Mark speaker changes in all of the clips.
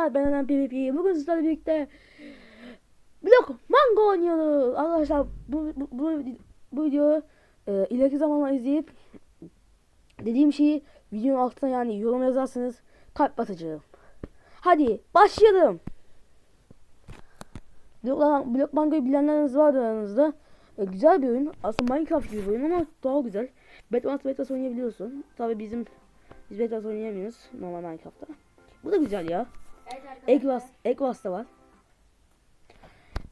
Speaker 1: Ben Eren PvP. Bugün sizlerle birlikte Blok Mango oynuyoruz. Arkadaşlar bu, bu, bu, bu videoyu e, ileriki zamanla izleyip dediğim şeyi videonun altına yani yorum yazarsanız kalp basacağım. Hadi başlayalım. Blok, Blok Mango'yu bilenleriniz vardır aranızda. E, güzel bir oyun. Aslında Minecraft gibi bir oyun ama daha güzel. Bedwars Betas oynayabiliyorsun. Tabi bizim biz Betas oynayamıyoruz normal Minecraft'ta. Bu da güzel ya.
Speaker 2: Evet
Speaker 1: Eglas, Eglas da var.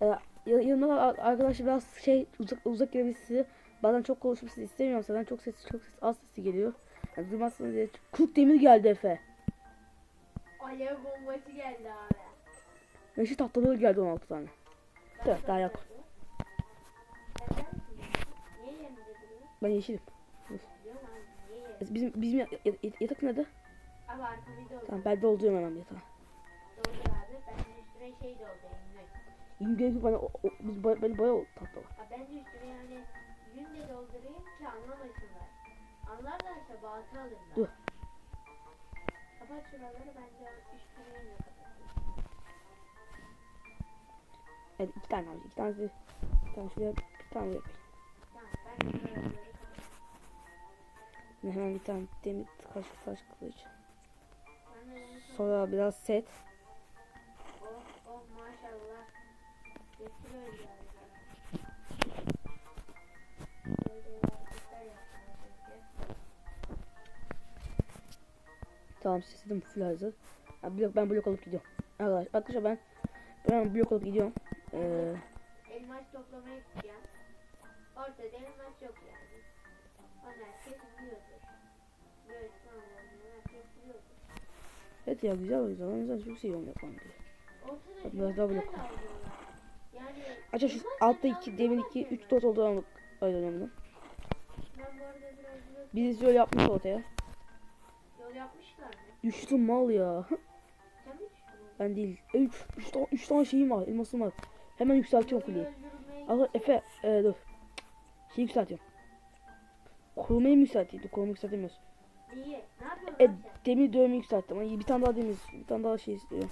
Speaker 1: Ee, ya- yanımda var arkadaşlar biraz şey uzak uzak gelebilirse bazen çok konuşmasını istemiyorum zaten çok ses çok ses az sesi geliyor. Yani duymazsınız diye. Kurt demir geldi Efe.
Speaker 2: Alev bombası geldi abi.
Speaker 1: Yeşil tahtaları geldi 16 tane. Dur, daha yok. Ben yeşilim. Bizim bizim ya- ya- ya- yatak nerede? Tamam ben dolduruyorum hemen yatağı.
Speaker 2: Abi. Ben de şey doldurayım. Yün.
Speaker 1: Yün gerek bana o, o, biz boya, ben boya tahta var.
Speaker 2: Abi ben de üstüne yani yün de doldurayım ki anlamasınlar. Anlarlarsa balta alırlar.
Speaker 1: Dur.
Speaker 2: Kapat şuraları ben de üstüne yünle kapatayım.
Speaker 1: Evet iki tane abi iki tane bir tane şuraya bir tane yapayım.
Speaker 2: Tamam ben şuraları
Speaker 1: hemen bir tane demir taş taş kılıç. Sonra biraz set. Tamam sesim full hazır. Ha, blok, ben blok alıp gidiyorum. Arkadaş, arkadaşlar ben ben blok alıp gidiyorum. Ee,
Speaker 2: Elmas toplamaya gideceğim. Ortada elmas yok yani. Onu herkes biliyordur. Böyle sınavlarını herkes biliyordur.
Speaker 1: evet ya güzel o yüzden. Ben zaten çok seviyorum yapmam diye. Biraz daha blok.
Speaker 2: Yani
Speaker 1: Acaba şu altta 2, demin
Speaker 2: alıyorlar
Speaker 1: 2,
Speaker 2: ki.
Speaker 1: 3 dot oldu ama
Speaker 2: blok
Speaker 1: Birisi yol yapmış ortaya.
Speaker 2: yol yapmışlar mı?
Speaker 1: Düştüm mal ya. Ben değil. 3 3 tane 3 tane şeyim var. Elmasım var. Hemen yükseltiyorum kuleyi. Allah Efe e, dur. Şey yükseltiyorum. Korumayı mı yükselteyim? Dur korumayı yükseltemiyoruz.
Speaker 2: Niye? Ne yapıyorsun
Speaker 1: E, demir dövme yükselttim. Bir tane daha demir. Bir tane daha şey istiyorum.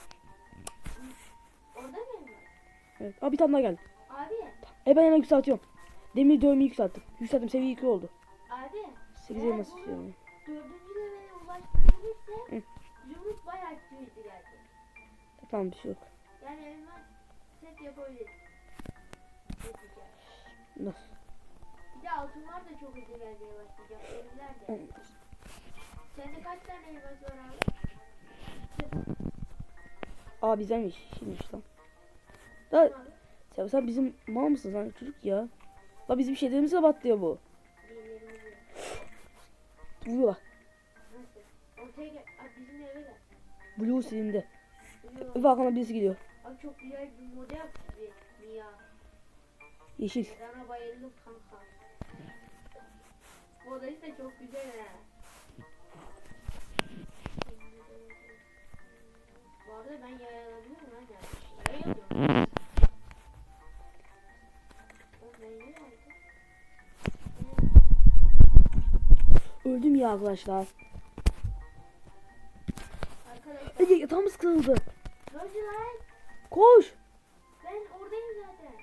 Speaker 1: Evet. Aa bir tane daha geldi.
Speaker 2: Abi,
Speaker 1: E ben hemen yükseltiyorum. Demir dövme yükselttim. Yükselttim seviye 2 oldu.
Speaker 2: abi.
Speaker 1: 8
Speaker 2: Eğer
Speaker 1: elmas istiyorum.
Speaker 2: Dördüncü levele ulaştırılırsa
Speaker 1: Hı.
Speaker 2: zümrüt bayağı aktivite gelecek.
Speaker 1: Tamam bir şey yok.
Speaker 2: Yani elmas set yapabiliriz.
Speaker 1: Nasıl?
Speaker 2: Bir de altınlar da çok hızlı gelmeye başlayacak. Evler de. Sende kaç tane elmas var abi?
Speaker 1: Aa bizdenmiş. Şimdiymiş lan. Da sen, sen bizim mal mısın sen çocuk ya? La bizim şeylerimize batlıyor bu.
Speaker 2: Eve gel.
Speaker 1: Blue silindi.
Speaker 2: Biliyorum.
Speaker 1: Öbür arkamda birisi geliyor.
Speaker 2: Abi çok güzel bir model bir Mia.
Speaker 1: Yeşil.
Speaker 2: Sana bayıldım kanka. Odası da çok güzel ha. Bu arada ben yay alabiliyorum lan yani. Yay
Speaker 1: Öldüm ya arkadaşlar.
Speaker 2: Arkadaşlar.
Speaker 1: Ege yatağımız kırıldı. Koş.
Speaker 2: Ben oradayım zaten.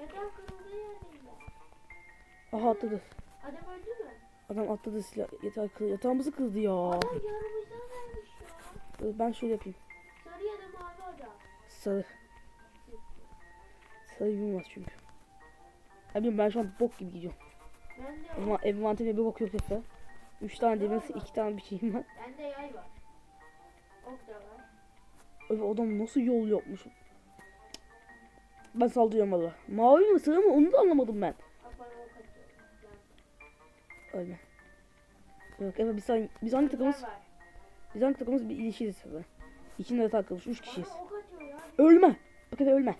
Speaker 2: Yatağın kırıldığı yerdeyim ben.
Speaker 1: Aha atladı.
Speaker 2: Adam öldü mü?
Speaker 1: Adam atladı silah. Yatağı kır, yatağımızı kırdı ya.
Speaker 2: Adam yanımızdan vermiş ya.
Speaker 1: Ben şöyle yapayım.
Speaker 2: Sarı ya da mavi adam.
Speaker 1: Sarı. Sarı yumaz çünkü. Bilmiyorum ben şu an bok gibi gidiyorum.
Speaker 2: Ben de
Speaker 1: Ama envanterime bir bakıyorum Efe. 3 tane demir, 2 tane bir şeyim var.
Speaker 2: Bende yay var. Ok da var.
Speaker 1: Öf adam nasıl yol yapmış. Ben saldırıyorum valla. Mavi mi sarı mı onu da anlamadım ben.
Speaker 2: Bak
Speaker 1: Ölme. Yok Efe biz, hangi- biz hangi takımız? Biz hangi takımız? Bir ilişkiyiz Efe. İçinde de takılmış 3 kişiyiz. Ölme. Bak Efe ölme.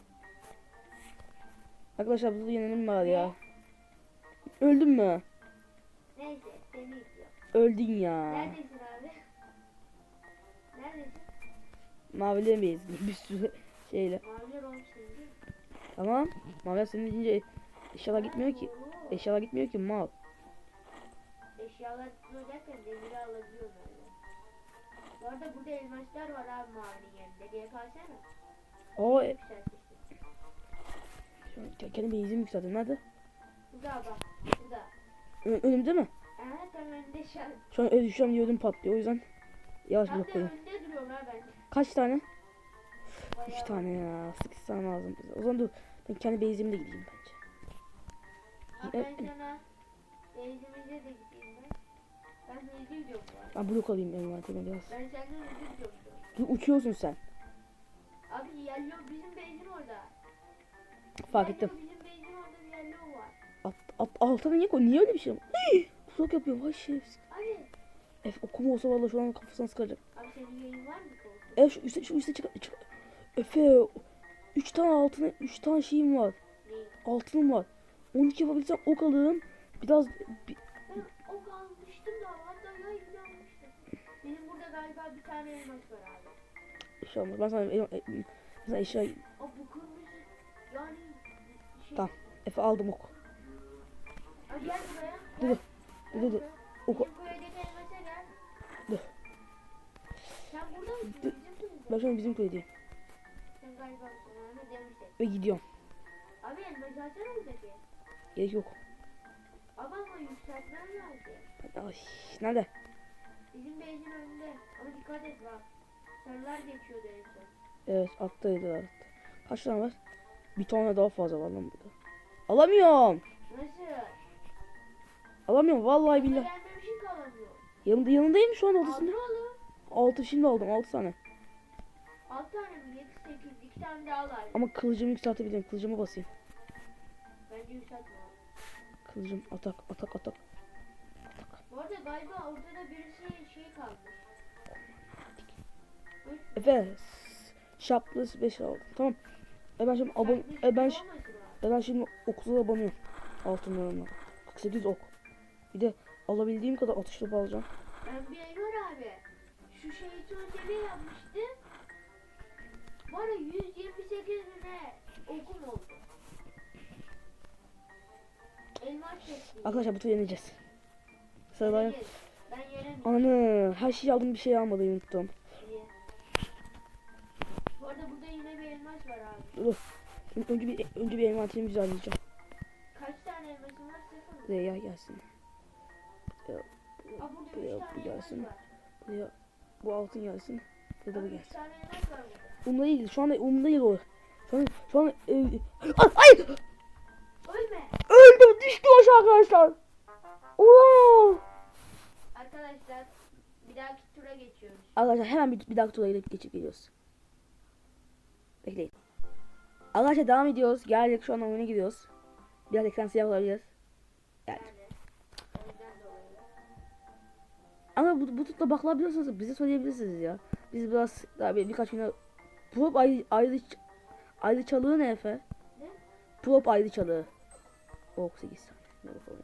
Speaker 1: Arkadaşlar burada yenilim var ya. Öldün mü?
Speaker 2: Neyse seni.
Speaker 1: Öldün ya.
Speaker 2: Neredesin abi? Neredesin?
Speaker 1: Mavilerin miyiz? Bir sürü şeyle.
Speaker 2: Maviler olmuş mi?
Speaker 1: Tamam. Maviler senin deyince eşyalar gitmiyor ki. Eşyalar gitmiyor ki mal.
Speaker 2: Eşyalar tutuyor derken demiri alabiliyorum öyle. Bu arada burada elmaslar var abi mavinin yerinde. Diye kalsana.
Speaker 1: Aa e, ke- kendime izin yükseldim. Nerede?
Speaker 2: Burada bak. Burada.
Speaker 1: Ö- önümde mi?
Speaker 2: Aha tam önünde şu an.
Speaker 1: Şu an öyle düşeceğim diye ödüm patlıyor. O yüzden yavaş blok koyayım.
Speaker 2: önünde duruyorum ha ben.
Speaker 1: Kaç tane?
Speaker 2: Bayağı
Speaker 1: 3 tane ya. 8 tane lazım bize. O zaman dur. Ben kendi base'ime de gideyim bence.
Speaker 2: Bak ben sana denizimize de gideyim ben. Ben hızlı gidiyorum bu arada.
Speaker 1: Ben blok alayım envanterime biraz.
Speaker 2: Ben senden hızlı gidiyorum şu an.
Speaker 1: Dur uçuyorsun sen.
Speaker 2: Abi yellow bizim benzin orada.
Speaker 1: Fark
Speaker 2: Yellow
Speaker 1: ettim.
Speaker 2: Bizim benzin orada yellow var.
Speaker 1: At, at, altına niye öyle bir şey? Hii! Blok yapıyor. Vay şerefsiz. Efe okuma olsa vallahi şu an kafasına sıkacak.
Speaker 2: Abi senin yayın var mı?
Speaker 1: Efe şu üstte, şu üstte çık. çık. Efe 3 tane altına 3 tane şeyim var.
Speaker 2: Neyi?
Speaker 1: Altınım var. 12 yapabilsem ok alırım. Biraz bir,
Speaker 2: Ben ok almıştım da hatta yayın almıştım. Benim burada galiba bir tane elmas var abi.
Speaker 1: şey olmaz. Ben sana, e, e, sana eşya
Speaker 2: Aa bu kırmızı yani şey.
Speaker 1: Tamam. Efe aldım ok.
Speaker 2: Gel buraya.
Speaker 1: Dur, dur, dur. Oku. Dur.
Speaker 2: Sen burada mısın?
Speaker 1: Ben şu an bizim köydeyim.
Speaker 2: Sen galiba.
Speaker 1: Ve gidiyorum.
Speaker 2: Abi elmas alsana buradaki.
Speaker 1: Gerek yok.
Speaker 2: Abi ama yükseltmen lazım.
Speaker 1: Ay, nerede?
Speaker 2: Bizim benzin önünde. Ama dikkat et bak. Sarılar geçiyordu en son.
Speaker 1: Evet attıydı attı. Kaç tane var? Bir tane daha fazla var lan burada. Alamıyorum.
Speaker 2: Nasıl?
Speaker 1: Alamıyorum vallahi
Speaker 2: Billahi. kalamıyor.
Speaker 1: Yanında yanındayım şu an
Speaker 2: Altı
Speaker 1: odasında. 6 şimdi aldım 6 tane.
Speaker 2: Altı tane mi? Yedi, sekiz. iki tane daha var.
Speaker 1: Ama kılıcımı yükseltebilirim. Kılıcıma basayım.
Speaker 2: Bence yükseltme.
Speaker 1: Kılıcım atak atak atak.
Speaker 2: Bu arada galiba orada da birisi şey kalmış.
Speaker 1: Efe şaplı 5 aldım. Tamam. E ben şimdi abon e ben,
Speaker 2: şey
Speaker 1: e ben şimdi okula abanıyorum. Altınlarımla. 48 ok. Bir de alabildiğim kadar atış topu alacağım.
Speaker 2: Ben bir Enver abi. Şu şeytan seviye yapmıştı. Arada 128 ne okum oldu. Çekti.
Speaker 1: Arkadaşlar bu tur yeneceğiz. Sıradayım.
Speaker 2: Ben yenemeyeceğim.
Speaker 1: Anı her şeyi aldım bir şey almadım unuttum.
Speaker 2: diye. Bu arada burada yine bir elmas var abi.
Speaker 1: Dur. Önce bir önce bir envanterimi düzenleyeceğim.
Speaker 2: Kaç tane elmasın var? Sıfır mı?
Speaker 1: Buraya gelsin.
Speaker 2: 3
Speaker 1: bu
Speaker 2: elmas
Speaker 1: gelsin. Buraya bu altın gelsin. Burada bu
Speaker 2: Abi 3
Speaker 1: gelsin. Umda değil. Şu anda umda değil o. Şu an şu an e, Ay, ay!
Speaker 2: Ölme.
Speaker 1: Öldüm düştüm aşağı arkadaşlar. Oo!
Speaker 2: Arkadaşlar bir dahaki tura geçiyoruz.
Speaker 1: Arkadaşlar hemen bir, bir dakika tura geçip geliyoruz. Bekleyin. Arkadaşlar devam ediyoruz. Geldik şu an oyuna gidiyoruz. Biraz ekran siyah olabilir. Yani.
Speaker 2: Yani.
Speaker 1: Ama bu, bu tutla bakılabiliyorsanız bize söyleyebilirsiniz ya. Biz biraz daha bir, birkaç güne Prop ayrı, ayrı, ayrı çalığı ne Efe?
Speaker 2: Ne?
Speaker 1: Prop ayrı çalığı. Oh 8 tane. Ne bakalım.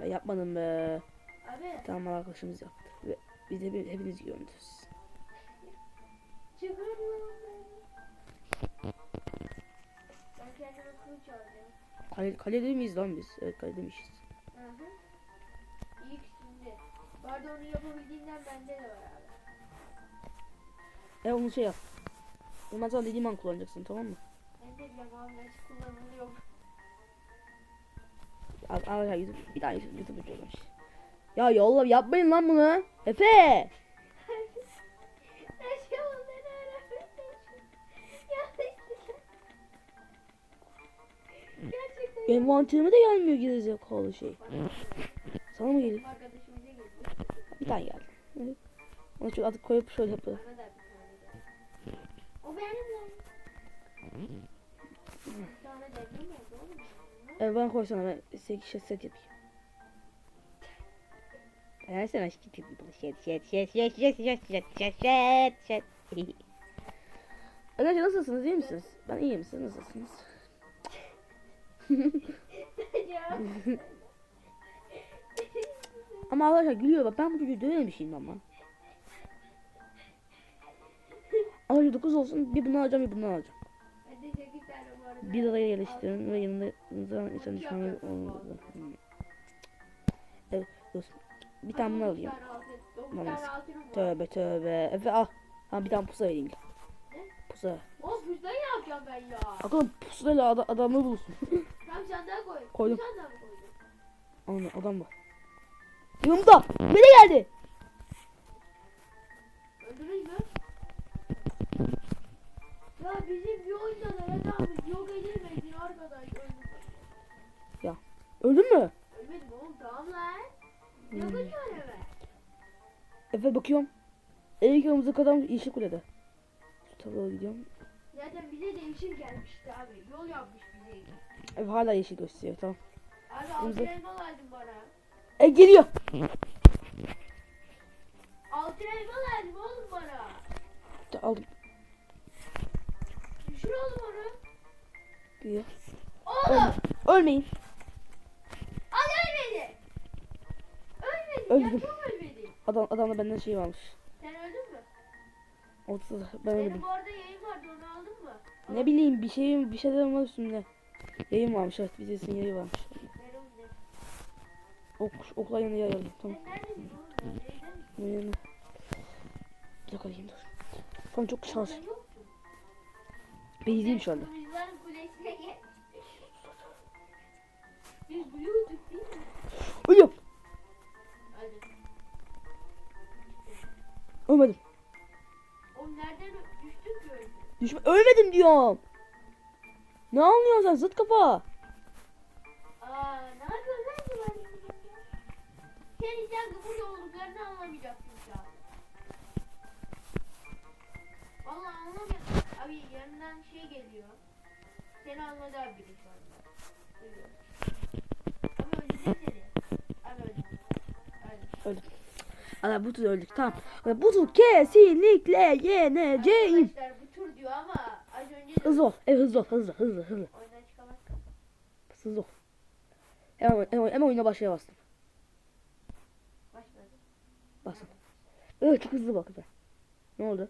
Speaker 1: Ben yapmadım be.
Speaker 2: Abi
Speaker 1: Tamam arkadaşımız yaptı. Ve biz de hep- hepiniz gördünüz.
Speaker 2: çıkarıyorum beni. Kılıç.
Speaker 1: Kale, kalede miyiz lan biz? Evet kaledeymişiz.
Speaker 2: Hı hı. İyi şimdi. Bu arada onu yapabildiğinden bende de var abi.
Speaker 1: E onu şey yap. Ondan sonra dediğim an kullanacaksın tamam mı?
Speaker 2: Ben de biliyorum abi nasıl kullanılıyor.
Speaker 1: Arkadaşlar YouTube, bir daha YouTube, YouTube. Ya yolla yapmayın lan bunu. Efe! Envanterime de gelmiyor gerizekalı şey. Sana mı geliyor? Bir tane geldi. Evet. Onu şöyle atıp koyup şöyle yapalım.
Speaker 2: O benim lan. Bir tane devrim oldu oğlum.
Speaker 1: E bana koysana ben 8 set, set yapayım. Ben sana şit yapayım. Şet şet şet şet şet şet şet şet şet şet. Arkadaşlar nasılsınız iyi misiniz? Ben iyiyim siz nasılsınız? Ama arkadaşlar gülüyor bak ben bu çocuğu dövemişim ama. Arkadaşlar 9 olsun bir bunu alacağım bir bunu alacağım.
Speaker 2: Ben 8 tane bu arada.
Speaker 1: Bir adaya yerleştirin ve yanınızda insan düşmanı olmalı. Evet dostum. Bir tane bunu alayım. Namaz. Tövbe tövbe. Efe al. Ha bir tane pusa vereyim. Pusa.
Speaker 2: Of füzden ne yapacağım ben ya?
Speaker 1: Akıllı pusulayla ada adamı bulursun.
Speaker 2: Tam sandığa koy.
Speaker 1: Koydum.
Speaker 2: Bu sandığa mı koydun?
Speaker 1: Anne adam var. Yanımda. Nereye geldi?
Speaker 2: Öldürür mü? Ya bizim bir oyunda Mehmet abi yok edilmedin arkadaş öldüm.
Speaker 1: Öldün mü?
Speaker 2: Ölmedim oğlum tamam lan. Yok
Speaker 1: Hmm.
Speaker 2: ediyor hemen.
Speaker 1: Efe bakıyorum. En kırmızı kadar yeşil kulede. Şu tarafa gidiyorum.
Speaker 2: Zaten bize değişir gelmişti abi. Yol yapmış
Speaker 1: Efe hala yeşil gösteriyor tamam.
Speaker 2: Abi altı elma lazım bana.
Speaker 1: E geliyor.
Speaker 2: Altı elma lazım oğlum bana.
Speaker 1: Aldım.
Speaker 2: Düşür oğlum onu.
Speaker 1: Geliyor.
Speaker 2: Oğlum.
Speaker 1: Ölmeyin.
Speaker 2: Hadi ölmedi. Ölmedi.
Speaker 1: Öldüm.
Speaker 2: Ya ölmedi.
Speaker 1: Adam adamda benden şey varmış.
Speaker 2: Sen öldün mü?
Speaker 1: Ortada ben ölmedim.
Speaker 2: Benim orada yayın vardı onu aldın mı?
Speaker 1: Ne bileyim bir şeyim bir şeyler var üstümde. Yayın varmış evet birisinin yayı varmış. Ok, okla yanına yayalım tamam. Bir dakika alayım dur. Tamam çok şans.
Speaker 2: Yoktun.
Speaker 1: Beyziyim şu anda. Ölüyorum. Ölmedim.
Speaker 2: Oğlum nereden ki?
Speaker 1: Düşme ölmedim diyorum. Ne anlıyorsun sen zıt kafa?
Speaker 2: Aa ne yapıyorsun lan bu lan? Sen burada olduklarını anlamayacaksın şu an. Vallahi anlamıyorum. Abi yanından şey geliyor. Seni anladı abi biri şu anda. Duyuyorum. Abi öldürdüm seni. Abi öldüm. Hadi.
Speaker 1: Öldüm. Ana bu tur öldük tamam. Bu tur kesinlikle yeneceğim.
Speaker 2: Arkadaşlar bu tur diyor ama
Speaker 1: Hızlı ol. Evet hızlı ol. Hızlı hızlı hızlı.
Speaker 2: oyundan çıkamaz.
Speaker 1: Hızlı ol. Hemen, hemen, hemen oyuna başlaya bastım.
Speaker 2: Başladı.
Speaker 1: Bastım. Evet çok hızlı bak. be. Ne oldu?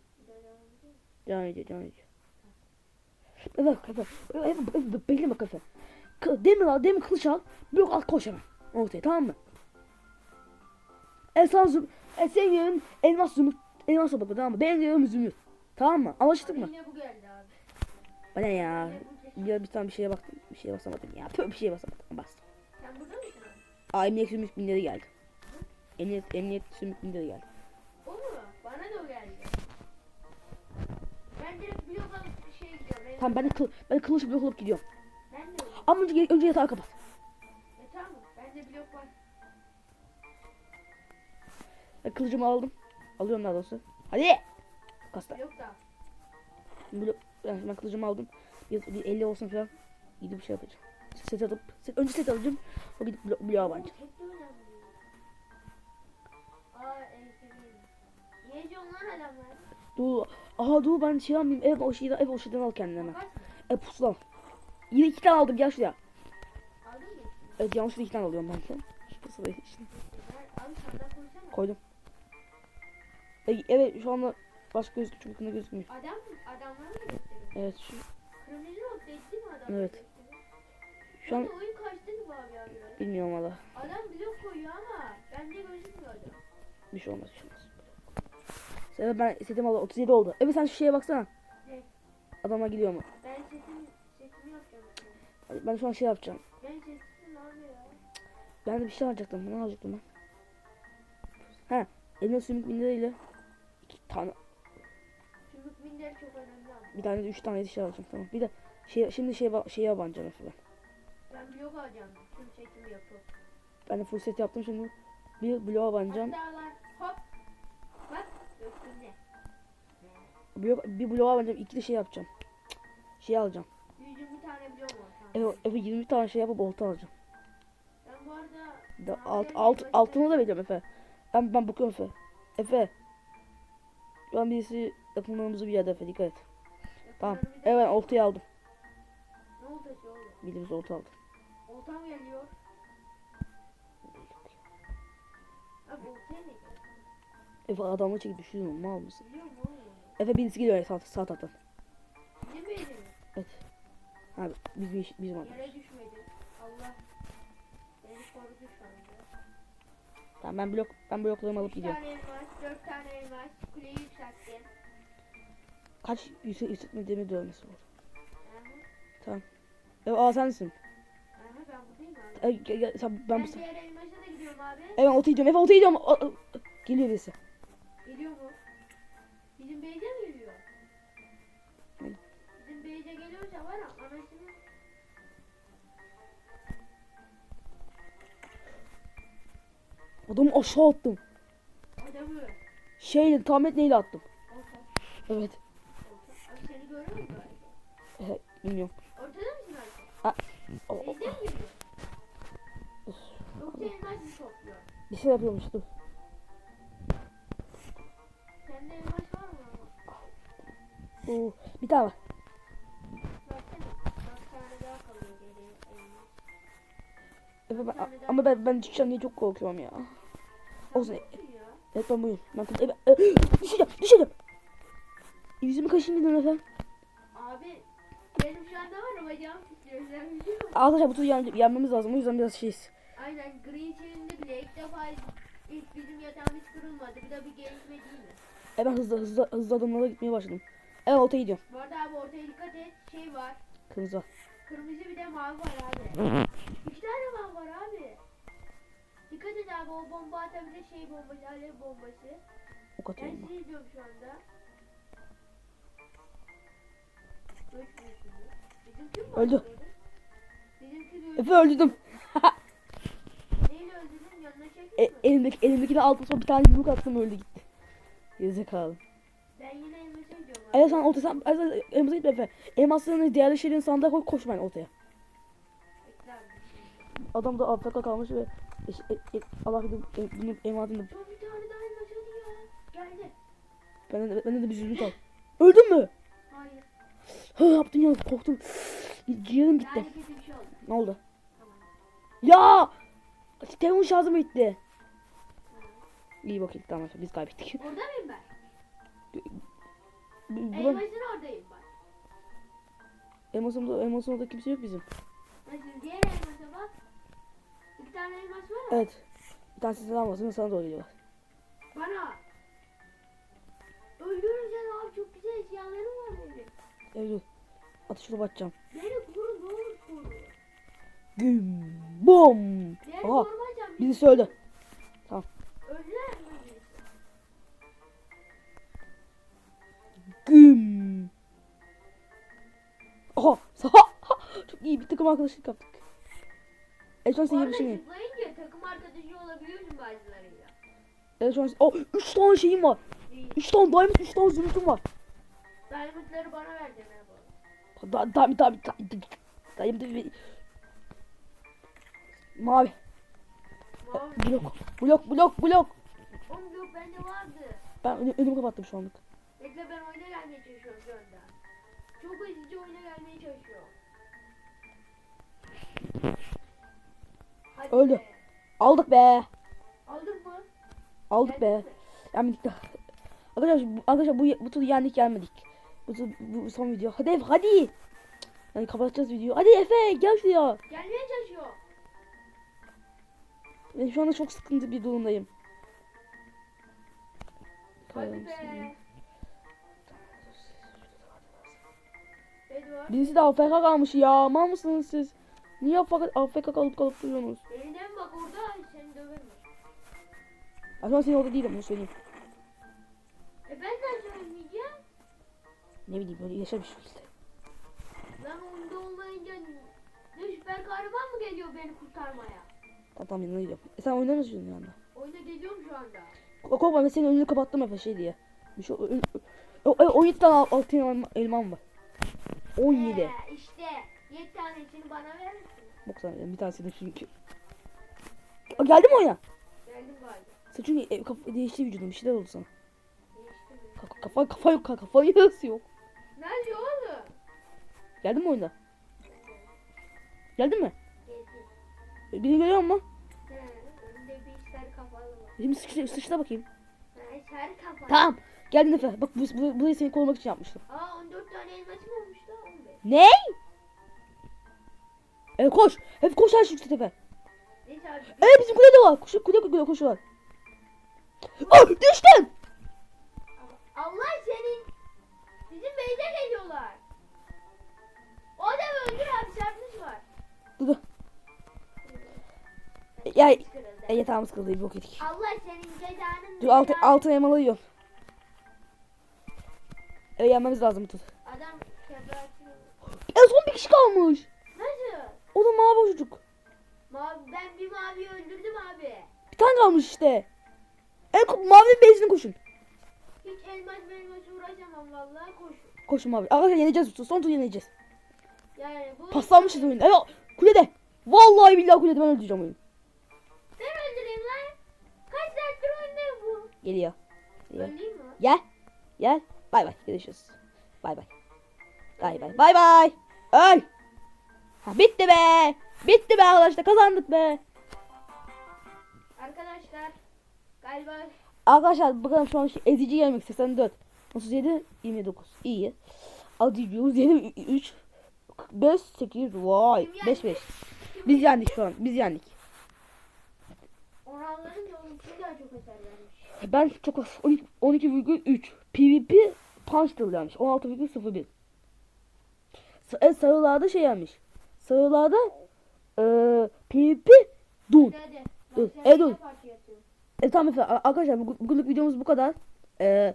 Speaker 2: Devam ediyor.
Speaker 1: Devam ediyor. Evet kafe. Evet, evet, bekle bak kafe. Demir al, demir kılıç al. Blok al koş hemen. Ortaya tamam mı? E sana züm, e senin yerin elmas zümrüt, elmas tabakı tamam mı? Benim yerim zümrüt. Tamam mı? Anlaştık mı?
Speaker 2: Yine bu geldi.
Speaker 1: Bana ya.
Speaker 2: Kesin.
Speaker 1: Bir, tane bir şeye baktım. Bir şeye basamadım ya. Tövbe bir şeye basamadım. Bastım.
Speaker 2: Sen burada mısın?
Speaker 1: Aa emniyet sümük binleri geldi. Emniyet, emniyet sümük binleri geldi.
Speaker 2: O mu? Bana da o geldi. Ben direkt blok alıp bir şey gidiyorum.
Speaker 1: Tamam ben de, kıl, ben de kılıç blok alıp gidiyorum.
Speaker 2: Ben de öyle.
Speaker 1: Ama önce, önce yatağı kapat.
Speaker 2: E tamam. Bende blok var.
Speaker 1: Ben kılıcımı aldım. Alıyorum daha doğrusu. Hadi. Kasta.
Speaker 2: Blok da.
Speaker 1: Blok, ben kılıcımı aldım. Bir, bir 50 olsun falan. Gidip bir şey yapacağım. Set alıp, set, önce set alacağım. O bir blok, bloğa
Speaker 2: de adamlar.
Speaker 1: Dur. Aha dur ben şey almayayım. Ev o şeyden, ev o şeyden al kendine hemen. E pusula. Yine iki tane aldım gel şuraya. Evet yanlışlıkla iki tane alıyorum ben şu. Şu pusulayı işte. Koydum. E, evet şu anda başka gözüküyor çünkü gözükmüyor.
Speaker 2: Adam adamları mı?
Speaker 1: Evet? Evet. şu an
Speaker 2: oyun kaçtı mı abi
Speaker 1: bilmiyorum valla.
Speaker 2: Adam blok koyuyor ama bende gözükmüyor adam.
Speaker 1: Bir şey olmaz bir şey olmaz. Sen ben setim aldı 37 oldu. Evet sen şu şeye baksana.
Speaker 2: Ne?
Speaker 1: Adama gidiyor mu?
Speaker 2: Ben sesim, sesimi yapacağım.
Speaker 1: Ben şu an şey yapacağım.
Speaker 2: Ben sesim abi.
Speaker 1: Ben de bir şey alacaktım. Ne alacaktım ben? Ha, eline sümük minderiyle iki tane,
Speaker 2: Çubuk minder çok önemli.
Speaker 1: Bir tane de üç tane de şey alacağım. Tamam. Bir de şey, şimdi şey şeye abanacağım Efe ben.
Speaker 2: Ben blok alacağım. Tüm setimi yapıp.
Speaker 1: Ben de full set yaptım şimdi. Bir bloğa abanacağım.
Speaker 2: Hatta hop. Bak döktüm ne?
Speaker 1: Blok, bir bloğa abanacağım. iki de şey yapacağım. Şey alacağım.
Speaker 2: Yüzüm bir tane blok var. Tamam.
Speaker 1: Efe, Efe 20 tane şey yapıp olta alacağım.
Speaker 2: Ben bu arada
Speaker 1: Da, alt, alt, altını da veriyorum Efe. Ben, ben bakıyorum Efe. Efe. Şu an birisi yakınlarımızı bir yerde Efe dikkat et. Tamam.
Speaker 2: bir
Speaker 1: Evet oltayı aldım.
Speaker 2: Ne oltası oğlum?
Speaker 1: Bildiğimiz olta aldım.
Speaker 2: Oltam geliyor. Abi oltaya ne?
Speaker 1: Efe adamı çekip düşürüyorum mal mısın? Efe birisi geliyor sağ, sağ taraftan.
Speaker 2: Bizim benim.
Speaker 1: Evet. Abi biz biz bizim adam.
Speaker 2: Yere düşmedim. Allah beni korudu şu anda.
Speaker 1: Tamam ben blok ben bloklarımı alıp gidiyorum.
Speaker 2: tane elmas, dört tane elmas. Kuleyi yükselttim.
Speaker 1: Kaç yüksek yükseltme demir dövmesi var. Tamam. Evet aa sensin.
Speaker 2: aha ben buradayım abi.
Speaker 1: E, gel- gel, sen, ben
Speaker 2: Ben,
Speaker 1: bu
Speaker 2: diğer elmaşa da gidiyorum abi.
Speaker 1: Evet ota gidiyorum. Efe ota gidiyorum. O- o- Geliyor birisi.
Speaker 2: Geliyor mu? Bizim beyze mi geliyor?
Speaker 1: Hı.
Speaker 2: Bizim beyze geliyorsa var ya anasını
Speaker 1: Adamı aşağı attım.
Speaker 2: adamı.
Speaker 1: Şeyle tahmin et neyle attım.
Speaker 2: Orta,
Speaker 1: Evet. Bilmiyorum.
Speaker 2: Ortada mısın
Speaker 1: A-
Speaker 2: abi?
Speaker 1: O, o?
Speaker 2: Yoksa elmas mı topluyor?
Speaker 1: bir şey yapıyormuş dur.
Speaker 2: Sende elmas var mı ama?
Speaker 1: Oo, bir var.
Speaker 2: Daha elmas.
Speaker 1: Efe ben, ama ben, ben çıkacağım diye çok korkuyorum ya. Olsun.
Speaker 2: Ya?
Speaker 1: Evet ben buyum. Ben. Evet, e, düşeceğim düşeceğim. Yüzümü kaşıyım dedim efendim.
Speaker 2: Abi benim şu anda var ya bacağım titriyor. Sen biliyor musun?
Speaker 1: Arkadaşlar bu yan, yanmamız lazım. O yüzden biraz şeyiz.
Speaker 2: Aynen green içerisinde bile ilk defa ilk bizim yatağımız kırılmadı. Bu da bir gelişme değil mi?
Speaker 1: E ben hızlı hızlı hızlı adımlarla gitmeye başladım. Evet ota gidiyorum.
Speaker 2: Bu arada abi ortaya dikkat et. Şey var.
Speaker 1: Kırmızı.
Speaker 2: Kırmızı bir de mavi var abi. İki tane mavi var abi. Dikkat et abi o bomba atabilir şey bombası, alev bombası. Ben
Speaker 1: atıyorum ben.
Speaker 2: sizi izliyorum şu anda.
Speaker 1: Öldü. Efe öldürdüm. E, elimdeki elimdekini aldım sonra bir tane yumruk attım öldü gitti. Gerizekalı.
Speaker 2: Ben yine elmese gidiyorum.
Speaker 1: Evet sen ortaya sen elmas'a gitme Efe. Elmaslarını diğer şeylerin sandığa koy koş ben ortaya. Adam da AFK kalmış ve e, e, e, Allah bilir e, emanetini
Speaker 2: Son bir tane daha elmas hadi ya. Geldi.
Speaker 1: benden de, benden de bir zümrüt al. Öldün mü? Hı yaptın ya korktum. Ciğerim gitti.
Speaker 2: Şey.
Speaker 1: Ne oldu?
Speaker 2: Tamam.
Speaker 1: Ya! Telefon şarjım bitti.
Speaker 2: Tamam.
Speaker 1: İyi bakayım tamam biz kaybettik.
Speaker 2: Orada mıyım ben? Elmasın oradayım bak.
Speaker 1: Elmas'ın Elmas'ın orada kimse yok bizim.
Speaker 2: Nasıl diğer elmasa bak. İki tane elmas var ya.
Speaker 1: Evet. Bir tanesi sen almasın sana doğru geliyorlar.
Speaker 2: Bana. Öldürürsen abi çok güzel eşyalarım var benim. Koru ne olur koru.
Speaker 1: Güm. Bom. Aha. Birisi öldü.
Speaker 2: birisi?
Speaker 1: Güm. Aha. Saha. Çok iyi bir takım arkadaşlık yaptık. En son
Speaker 2: Bu
Speaker 1: sen
Speaker 2: arada
Speaker 1: bir şey.
Speaker 2: takım arkadaşı olabiliyorsun bazılarıyla.
Speaker 1: En son Oh 3 tane şeyim var.
Speaker 2: İyi.
Speaker 1: 3 tane diamond 3 tane zümrütüm var.
Speaker 2: Diamondları bana ver Cener bu.
Speaker 1: Da, da, da, da, diamond bir- Mavi.
Speaker 2: Mavi.
Speaker 1: Blok. Blok blok blok.
Speaker 2: Oğlum yok bende vardı.
Speaker 1: Ben önü- önümü kapattım şu anlık.
Speaker 2: Bekle ben oyuna gelmeye çalışıyorum şu anda. Çok hızlıca oyuna gelmeye çalışıyorum. Hadi
Speaker 1: Öldü.
Speaker 2: be.
Speaker 1: Aldık be.
Speaker 2: Aldın mı?
Speaker 1: Aldık be.
Speaker 2: Geldin mi?
Speaker 1: Yendik de. Arkadaşlar arkadaşlar bu, bu turu yendik gelmedik. Bu, bu, son video. Hadi Efe hadi. Yani kapatacağız videoyu. Hadi Efe gel şuraya.
Speaker 2: Gelmeye çalışıyor.
Speaker 1: Ben şu anda çok sıkıntı bir durumdayım.
Speaker 2: Hadi be.
Speaker 1: Birisi de AFK kalmış ya. Mal mısınız siz? Niye AFK, AFK kalıp kalıp duruyorsunuz?
Speaker 2: Elinden bak orada seni döverim.
Speaker 1: An senin orada değilim bunu söyleyeyim.
Speaker 2: E ben de.
Speaker 1: Ne bileyim böyle yaşamış işte.
Speaker 2: Ben onda olmayınca ne süper kahraman mı geliyor beni kurtarmaya?
Speaker 1: Tamam yanına gidiyorum. E sen oynar mısın yanında?
Speaker 2: Oyuna geliyorum şu anda.
Speaker 1: Ko- Korkma ben senin önünü kapattım Efe şey diye. Bir şey, ö- ö- o, o, 17 tane al- altın elma, elmam var. 17.
Speaker 2: Ee, işte 7 tanesini bana verir misin?
Speaker 1: Bak sana bir tanesini çünkü. Aa, geldi mi oyuna?
Speaker 2: Geldim galiba.
Speaker 1: Saçın e, kaf- değişti vücudun bir şeyler oldu sana.
Speaker 2: Değişti mi?
Speaker 1: Ka- kafa kafa yok ka- kafa yarısı yok.
Speaker 2: Nerede oğlum?
Speaker 1: Geldin mi oyunda? Geldin mi?
Speaker 2: Geldi.
Speaker 1: E, Beni görüyor musun?
Speaker 2: He, önünde bir sarı kafalı var.
Speaker 1: Şimdi sıçra, sıçra bakayım.
Speaker 2: He, sarı kafalı.
Speaker 1: Tamam. Geldin Efe. Bak bu, bu, burayı seni korumak için yapmıştım.
Speaker 2: Aa 14 tane elmasım olmuş da 15.
Speaker 1: Ne? E koş. Hep koş her şu tepe.
Speaker 2: Neyse abi.
Speaker 1: E bizim kulede var. Koş, kule kule koşu var. Ah düştüm.
Speaker 2: Allah beyze geliyorlar. O da öldür abi çarpmış var.
Speaker 1: Dur dur. Ya e, yatağımız kırıldı. Yok yedik.
Speaker 2: Allah senin cezanın.
Speaker 1: Dur altı, altın elmalı yiyorum. Evet yenmemiz lazım tut.
Speaker 2: Adam kebertiyor.
Speaker 1: En son bir kişi kalmış.
Speaker 2: Nasıl?
Speaker 1: O da mavi çocuk.
Speaker 2: Mavi, ben bir maviyi öldürdüm abi.
Speaker 1: Bir tane kalmış işte. En mavi bezini koşun.
Speaker 2: Hiç elmas elmas uğraşamam vallahi koş.
Speaker 1: Koşun mavi. Arkadaşlar yeneceğiz. Son tur yeneceğiz.
Speaker 2: Yani bu.
Speaker 1: Paslanmışız oyun. Evet kulede. Vallahi billahi kulede ben öldüreceğim oyunu.
Speaker 2: Ben öldüreyim lan. Kaç saattir oynuyor bu?
Speaker 1: Geliyor. Geliyor.
Speaker 2: Öldüreyim mi?
Speaker 1: Gel. Gel. Bay bay. Görüşürüz. Bay bay. Bay bay. Bay bay. Öl. Ha, bitti be. Bitti be arkadaşlar. Kazandık be.
Speaker 2: Arkadaşlar galiba
Speaker 1: Arkadaşlar bakalım şu an şu ezici yemek 84. 37 29. İyi. Hadi 107 3 5 8 vay 5 5. Biz yendik şu an. Biz yendik.
Speaker 2: oranların daha çok hasar vermiş.
Speaker 1: Ben çok az 12 12,3 PvP punch deal gelmiş. 16,01. Sa- e, sarılarda şey gelmiş. Sarılarda eee PvP dun. Dur,
Speaker 2: Ben
Speaker 1: e. E tamam efendim arkadaşlar bu- bugünlük videomuz bu kadar. Eee